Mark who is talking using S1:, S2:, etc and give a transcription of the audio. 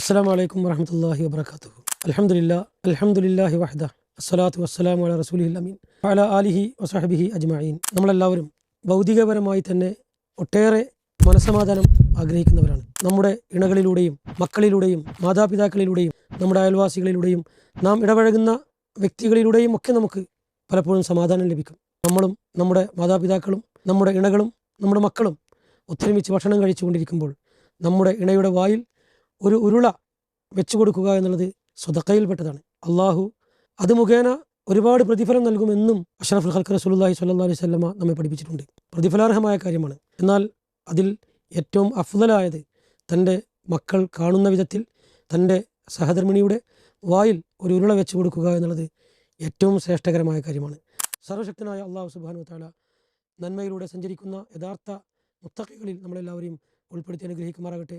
S1: അസ്സാം വലൈക്കും വറഹമത്തല്ലാഹി വബർക്കാത്തു അലഹമുല്ല അലഹമുല്ലാഹി വഹദ അസ്സലാത്തു വസ്സലാം അല റസൂലി അമീൻ അല അലിഹി വസഹബിഹി അജ്മീൻ നമ്മളെല്ലാവരും ഭൗതികപരമായി തന്നെ ഒട്ടേറെ മനസ്സമാധാനം ആഗ്രഹിക്കുന്നവരാണ്. നമ്മുടെ ഇണകളിലൂടെയും മക്കളിലൂടെയും മാതാപിതാക്കളിലൂടെയും നമ്മുടെ അയൽവാസികളിലൂടെയും നാം ഇടപഴകുന്ന വ്യക്തികളിലൂടെയും ഒക്കെ നമുക്ക് പലപ്പോഴും സമാധാനം ലഭിക്കും. നമ്മളും നമ്മുടെ മാതാപിതാക്കളും നമ്മുടെ ഇണകളും നമ്മുടെ മക്കളും ഒത്തൊരുമിച്ച് ഭക്ഷണം കഴിച്ചുകൊണ്ടിരിക്കുമ്പോൾ നമ്മുടെ ഇണയുടെ വായിൽ ഒരു ഉരുള വെച്ചു കൊടുക്കുക എന്നുള്ളത് സ്വതക്കയിൽപ്പെട്ടതാണ് അള്ളാഹു അത് മുഖേന ഒരുപാട് പ്രതിഫലം നൽകുമെന്നും അഷറഫുൽ ഖൽക്ക് റസൂലുള്ളാഹി സ്വല്ലാ അലൈഹി വസല്ലമ നമ്മെ പഠിപ്പിച്ചിട്ടുണ്ട്. പ്രതിഫലാർഹമായ കാര്യമാണ്. എന്നാൽ അതിൽ ഏറ്റവും അഫ്ദലായത് തന്റെ മക്കൾ കാണുന്ന വിധത്തിൽ തന്റെ സഹധർമ്മിണിയുടെ വായിൽ ഒരു ഉരുള വെച്ചു കൊടുക്കുക എന്നുള്ളത് ഏറ്റവും ശ്രേഷ്ഠകരമായ കാര്യമാണ്. സർവശക്തനായ അള്ളാഹു സുബാനു താല നന്മയിലൂടെ സഞ്ചരിക്കുന്ന യഥാർത്ഥ മുത്തക്കകളിൽ നമ്മളെല്ലാവരെയും ഉൾപ്പെടുത്തി അനുഗ്രഹിക്കുമാറാകട്ടെ.